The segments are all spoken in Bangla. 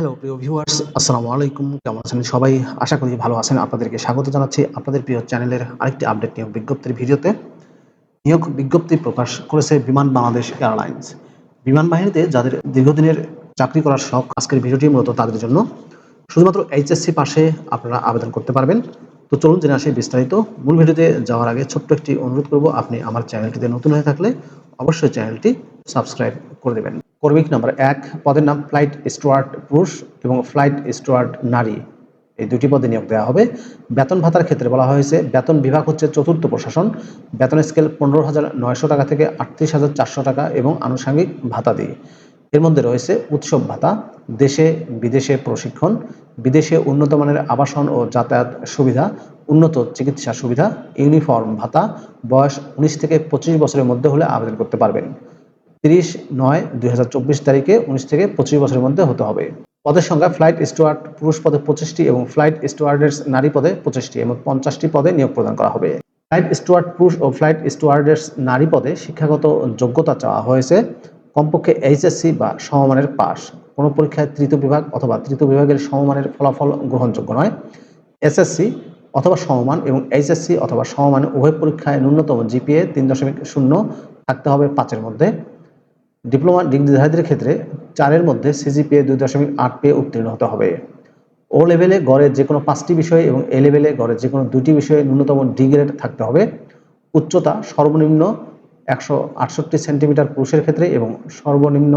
হ্যালো প্রিয় ভিউয়ার্স আসসালামু আলাইকুম। কেমন আছেন সবাই? আশা করি ভালো আছেন। আপনাদেরকে স্বাগত জানাচ্ছি আপনাদের প্রিয় চ্যানেলের আরেকটি আপডেট নিয়োগ বিজ্ঞপ্তির ভিডিওতে। নিয়োগ বিজ্ঞপ্তি প্রকাশ করেছে বিমান বাংলাদেশ এয়ারলাইন্স। বিমান বাহিনীতে যাদের দীর্ঘদিনের চাকরি করার শখ, আজকের ভিডিওটি মূলত তাদের জন্য। শুধুমাত্র এইচএসসি পাশে আপনারা আবেদন করতে পারবেন। তো চলুন জেনে আসি বিস্তারিত। মূল ভিডিওতে যাওয়ার আগে ছোট্ট একটি অনুরোধ করব, আপনি আমার চ্যানেলটিতে নতুন হয়ে থাকলে অবশ্যই চ্যানেলটি সাবস্ক্রাইব করে দেবেন। কর্মিক নাম্বার এক, পদের নাম ফ্লাইট স্টুয়ার্ট পুরুষ এবং ফ্লাইট স্টুয়ার্ড নারী। এই দুটি পদে নিয়োগ দেওয়া হবে। বেতন ভাতার ক্ষেত্রে বলা হয়েছে, বেতন বিভাগ হচ্ছে চতুর্থ প্রশাসন। বেতন স্কেল পনেরো হাজার নয়শো টাকা থেকে আটত্রিশ হাজার চারশো টাকা এবং আনুষঙ্গিক ভাতা দিয়ে। এর মধ্যে রয়েছে উৎসব ভাতা, দেশে বিদেশে প্রশিক্ষণ, বিদেশে উন্নত মানের আবাসন ও যাতায়াত সুবিধা, উন্নত চিকিৎসা সুবিধা, ইউনিফর্ম ভাতা, বয়স উনিশ থেকে পঁচিশ বছরের মধ্যে হলে আবেদন করতে পারবেন। তিরিশ নয় দুই তারিখে উনিশ থেকে পঁচিশ বছরের মধ্যে হতে হবে। পদের সংখ্যা ফ্লাইট স্টুয়ার্ড পুরুষ পদে পঁচিশটি এবং ফ্লাইট স্টুয়ার্ডের নারী পদে পঁচিশটি এবং পঞ্চাশটি পদে নিয়োগ প্রদান করা হবে। ফ্লাইট স্টুয়ার্ড পুরুষ ও ফ্লাইট স্টুয়ার্ডের নারী পদে শিক্ষাগত যোগ্যতা চাওয়া হয়েছে কমপক্ষে এইচএসসি বা সমমানের পাস কোনো পরীক্ষায় তৃতীয় বিভাগ অথবা তৃতীয় বিভাগের সমমানের ফলাফল গ্রহণযোগ্য নয়। এসএসসি অথবা সমমান এবং এইচএসসি অথবা সমমান উভয় পরীক্ষায় ন্যূনতম জিপিএ তিন দশমিক শূন্য থাকতে হবে পাঁচের মধ্যে। ডিপ্লোমা ডিগ্রিধারীদের ক্ষেত্রে চারের মধ্যে সিজিপিএ দুই দশমিক আট পেয়ে উত্তীর্ণ হতে হবে। ও লেভেলে গড়ে যে কোনো পাঁচটি বিষয়ে এবং এ লেভেলে গড়ে যে কোনো দুটি বিষয়ে ন্যূনতম ডি গ্রেড থাকতে হবে। উচ্চতা সর্বনিম্ন একশো আটষট্টি সেন্টিমিটার পুরুষের ক্ষেত্রে এবং সর্বনিম্ন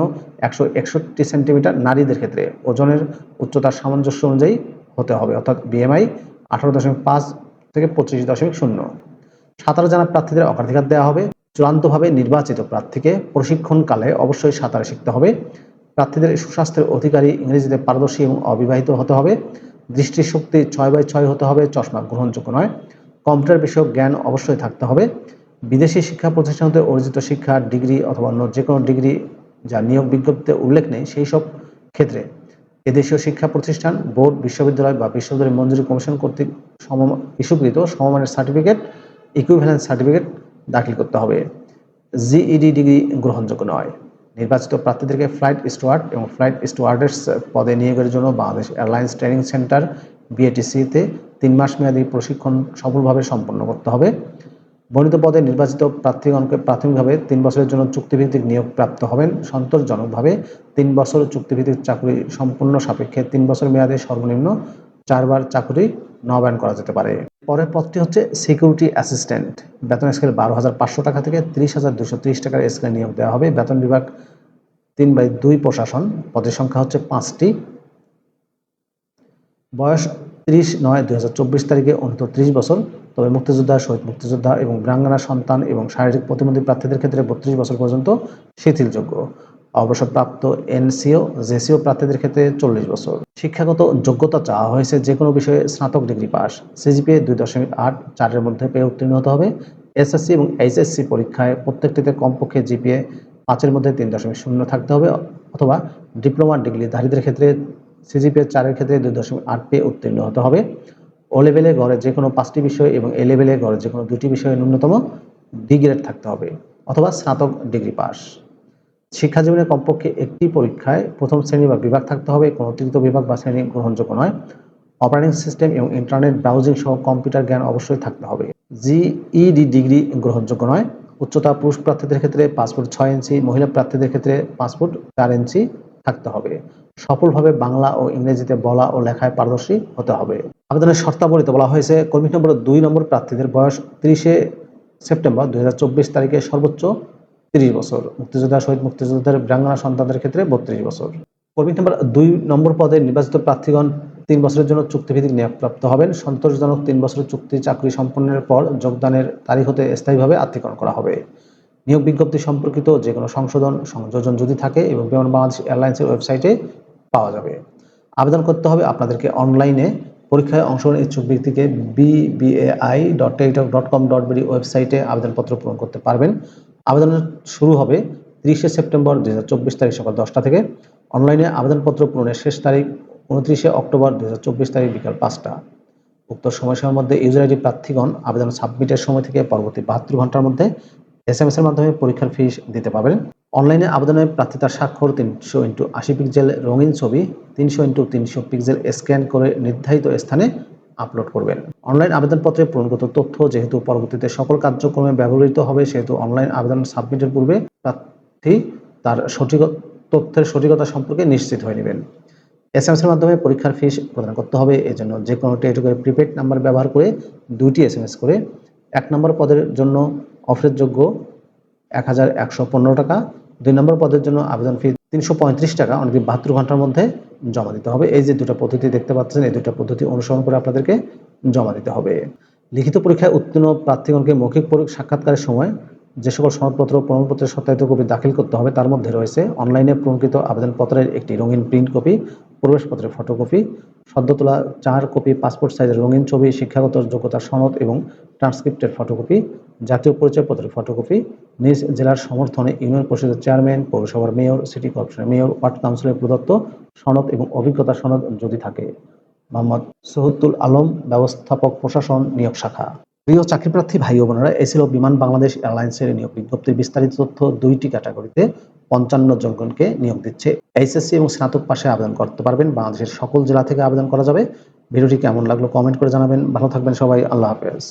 একশো একষট্টি সেন্টিমিটার নারীদের ক্ষেত্রে। ওজনের উচ্চতার সামঞ্জস্য অনুযায়ী হতে হবে, অর্থাৎ বিএমআই আঠারো দশমিক পাঁচ থেকে পঁচিশ দশমিক শূন্য। সাঁতার জানা প্রার্থীদের অগ্রাধিকার দেওয়া হবে। চূড়ান্তভাবে নির্বাচিত প্রার্থীকে প্রশিক্ষণকালে অবশ্যই সাঁতার শিখতে হবে। প্রার্থীদের সুস্বাস্থ্যের অধিকারী ইংরেজিতে পারদর্শী এবং অবিবাহিত হতে হবে। দৃষ্টিশক্তি ছয় বাই ছয় হতে হবে, চশমা গ্রহণযোগ্য নয়। কম্পিউটার বিষয়ক জ্ঞান অবশ্যই থাকতে হবে। বিদেশি শিক্ষা প্রতিষ্ঠান হতে অর্জিত শিক্ষা, ডিগ্রি অথবা অন্য যে কোনো ডিগ্রি যা নিয়োগ বিজ্ঞপ্তিতে উল্লেখ নেই, সেই সব ক্ষেত্রে এদেশীয় শিক্ষা প্রতিষ্ঠান, বোর্ড, বিশ্ববিদ্যালয় বা বিশ্ববিদ্যালয় মঞ্জুরি কমিশন কর্তৃক সম ইস্যুকৃত সমমানের সার্টিফিকেট ইকুইভ্যালেন্স সার্টিফিকেট দাখিল করতে হবে। জিইডি ডিগ্রি গ্রহণযোগ্য নয়। নির্বাচিত প্রার্থীদেরকে ফ্লাইট স্টুয়ার্ড এবং ফ্লাইট স্টুয়ার্ডের পদে নিয়োগের জন্য বাংলাদেশ এয়ারলাইন্স ট্রেনিং সেন্টার বিএটিসিতে তিন মাস মেয়াদী প্রশিক্ষণ সফলভাবে সম্পন্ন করতে হবে। বর্ণিত পদে নির্বাচিত প্রার্থীগণকে প্রাথমিকভাবে তিন বছরের জন্য চুক্তিভিত্তিক নিয়োগ প্রাপ্ত হবেন। সন্তোষজনকভাবে তিন বছর চুক্তিভিত্তিক চাকরি সম্পূর্ণ সাপেক্ষে তিন বছর মেয়াদে সর্বনিম্ন চারবার চাকরি নবায়ন করা যেতে পারে। পরের পদটি হচ্ছে সিকিউরিটি অ্যাসিস্ট্যান্ট। বেতন স্কেল বারো হাজার পাঁচশো টাকা থেকে তিরিশ হাজার দুশো ত্রিশ টাকার স্কেলে নিয়োগ দেওয়া হবে। বেতন বিভাগ তিন বাই দুই প্রশাসন। পদের সংখ্যা হচ্ছে পাঁচটি। বয়স তিরিশ নয় দুই হাজার চব্বিশ তারিখে অন্তত ত্রিশ বছর। তবে মুক্তিযোদ্ধা শহীদ মুক্তিযোদ্ধা এবং ব্রাঙ্গনা সন্তান এবং শারীরিক প্রতিবন্ধী প্রার্থীদের ক্ষেত্রে বত্রিশ বছর পর্যন্ত শিথিলযোগ্য। অবসরপ্রাপ্ত এনসিও, জেসিও প্রার্থীদের ক্ষেত্রে চল্লিশ বছর। শিক্ষাগত যোগ্যতা চাওয়া হয়েছে যে কোনো বিষয়ে স্নাতক ডিগ্রি পাস। সিজিপিএ দুই দশমিক আট চারের মধ্যে পেয়ে উত্তীর্ণ হতে হবে। এসএসসি এবং এইচএসসি পরীক্ষায় প্রত্যেকটিতে কমপক্ষে জিপিএ পাঁচের মধ্যে তিন দশমিক শূন্য থাকতে হবে অথবা ডিপ্লোমা ডিগ্রি ডিগ্রিধারীদের ক্ষেত্রে সিজিপিএ চারের ক্ষেত্রে দুই দশমিক আট পেয়ে উত্তীর্ণ হতে হবে। ও লেভেলে গড়ে যে কোনো পাঁচটি বিষয় এবং এ লেভেলে গড়ে যে কোনো দুটি বিষয়ে ন্যূনতম ডি গ্রেড থাকতে হবে অথবা স্নাতক ডিগ্রি পাস। শিক্ষা জীবনে কমপক্ষে একটি পরীক্ষায় প্রথম শ্রেণি বা বিভাগ থাকতে হবে, কোনো তৃতীয় বিভাগ বা শ্রেণি গ্রহণযোগ্য নয়। অপারেটিং সিস্টেম এবং ইন্টারনেট ব্রাউজিং সহ কম্পিউটার জ্ঞান অবশ্যই থাকতে হবে। জিইডি ডিগ্রি গ্রহণযোগ্য নয়। উচ্চতা পুরুষ প্রার্থীদের ক্ষেত্রে ফুট ছয় ইঞ্চি, মহিলা প্রার্থীদের ক্ষেত্রে ফুট চার ইঞ্চি থাকতে হবে। সফলভাবে বাংলা ও ইংরেজিতে বলা ও লেখায় পারদর্শী হতে হবে। আবেদনের শর্তাবলীতে বলা হয়েছে, কর্মী নম্বর দুই নম্বর প্রার্থীদের বয়স তিরিশে সেপ্টেম্বর দু হাজার চব্বিশ তারিখে সর্বোচ্চ তিরিশ বছর। মুক্তিযোদ্ধা শহীদ মুক্তিযোদ্ধার ব্রাঙ্গনা সন্তানদের ক্ষেত্রে বত্রিশ বছর। কর্মী নম্বর দুই নম্বর পদে নির্বাচিত প্রার্থীগণ তিন বছরের জন্য চুক্তিভিত্তিক নিয়োগপ্রাপ্ত হবেন। সন্তোষজনক তিন বছরের চুক্তি চাকরি সম্পন্নের পর যোগদানের তারিখ হতে স্থায়ীভাবে আত্মীকরণ করা হবে। নিয়োগ বিজ্ঞপ্তি সম্পর্কিত যে কোনো সংশোধন, সংযোজন যদি থাকে এবং বিমান বাংলাদেশ এয়ারলাইন্সের ওয়েবসাইটে পাওয়া যাবে। আবেদন করতে হবে আপনাদেরকে অনলাইনে। পরীক্ষায় অংশগ্রহণ ইচ্ছুক ব্যক্তিকে BBAI dot Teletalk dot com dot BD ওয়েবসাইটে আবেদনপত্র পূরণ করতে পারবেন। আবেদন শুরু হবে তিরিশে সেপ্টেম্বর দু হাজার চব্বিশ তারিখ সকাল দশটা থেকে। অনলাইনে আবেদনপত্র পূরণের শেষ তারিখ উনত্রিশে অক্টোবর দুহাজার চব্বিশ তারিখ বিকাল পাঁচটা। উক্ত সময়সীমার মধ্যে ইউজার আইডি প্রার্থীগণ আবেদন সাবমিটের সময় থেকে পরবর্তী বাহাত্তর ঘণ্টার মধ্যে এস এম এস এর মাধ্যমে পরীক্ষার ফিস দিতে পারবেন। অনলাইনে আবেদনের প্রার্থী তার স্বাক্ষর তিনশো ইন্টু আশি পিক্সেল রঙিন ছবি, তিনশো ইন্টু তিনশো পিক্সেল স্ক্যান করে নির্ধারিত স্থানে আপলোড করবেন। অনলাইন আবেদনপত্রে পূরণগত তথ্য, যেহেতু পরবর্তীতে সকল কার্যক্রমে ব্যবহৃত হবে, সেহেতু অনলাইন আবেদন সাবমিটের পূর্বে প্রার্থী তার সঠিক তথ্যের সঠিকতা সম্পর্কে নিশ্চিত হয়ে নেবেন। এস এম এর মাধ্যমে পরীক্ষার ফিস প্রদান করতে হবে, এজন্য যে কোনো টেলিটকের প্রিপেড নাম্বার ব্যবহার করে দুইটি এস এম এস করে এক নম্বর পদের জন্য অফারের যোগ্য এক হাজার একশো পনেরো টাকা, দুই নম্বর পদের জন্য আবেদন ফি তিনশো পঁয়ত্রিশ টাকা অনেক বাহাত্তর ঘণ্টার মধ্যে জমা দিতে হবে। এই যে দুটো পদ্ধতি দেখতে পাচ্ছেন, এই দুটো পদ্ধতি অনুসরণ করে আপনাদেরকে জমা দিতে হবে। লিখিত পরীক্ষায় উত্তীর্ণ প্রার্থীগণকে মৌখিক সাক্ষাৎকারের সময় যে সকল সনদপত্র, প্রমাণপত্রের সত্যায়িত কপি দাখিল করতে হবে, তার মধ্যে রয়েছে অনলাইনে পূরণকৃত আবেদনপত্রের একটি রঙিন প্রিন্ট কপি, প্রবেশপত্রের ফটোকপি সদ্য তোলা চার কপি, পাসপোর্ট সাইজের রঙিন ছবি, শিক্ষাগত যোগ্যতার সনদ এবং ট্রান্সক্রিপ্টের ফটোকপি জাতীয় পরিচয়পত্রের ফটোকপি নিজ জেলার সমর্থনে ইউনিয়ন পরিষদের চেয়ারম্যান পৌরসভার মেয়র সিটি কর্পোরেশনের মেয়র ওয়ার্ড কাউন্সিলের প্রদত্ত সনদ এবং অভিজ্ঞতা সনদ যদি থাকে। মোহাম্মদ সহুদ্দুল আলম, ব্যবস্থাপক প্রশাসন, নিয়োগ শাখা। প্রিয় চাকরিপ্রার্থী ভাই বোনেরা, এ বিমান বাংলাদেশ এয়ারলাইন্সের নিয়োগ বিজ্ঞপ্তির বিস্তারিত তথ্য। দুইটি ক্যাটাগরিতে পঞ্চান্ন জনগণকে নিয়োগ দিচ্ছে। এইচএসসি এবং স্নাতক পাশে আবেদন করতে পারবেন। বাংলাদেশের সকল জেলা থেকে আবেদন করা যাবে। ভিডিওটি কেমন লাগল কমেন্ট করে জানাবেন। ভালো থাকবেন সবাই। আল্লাহ হাফেজ।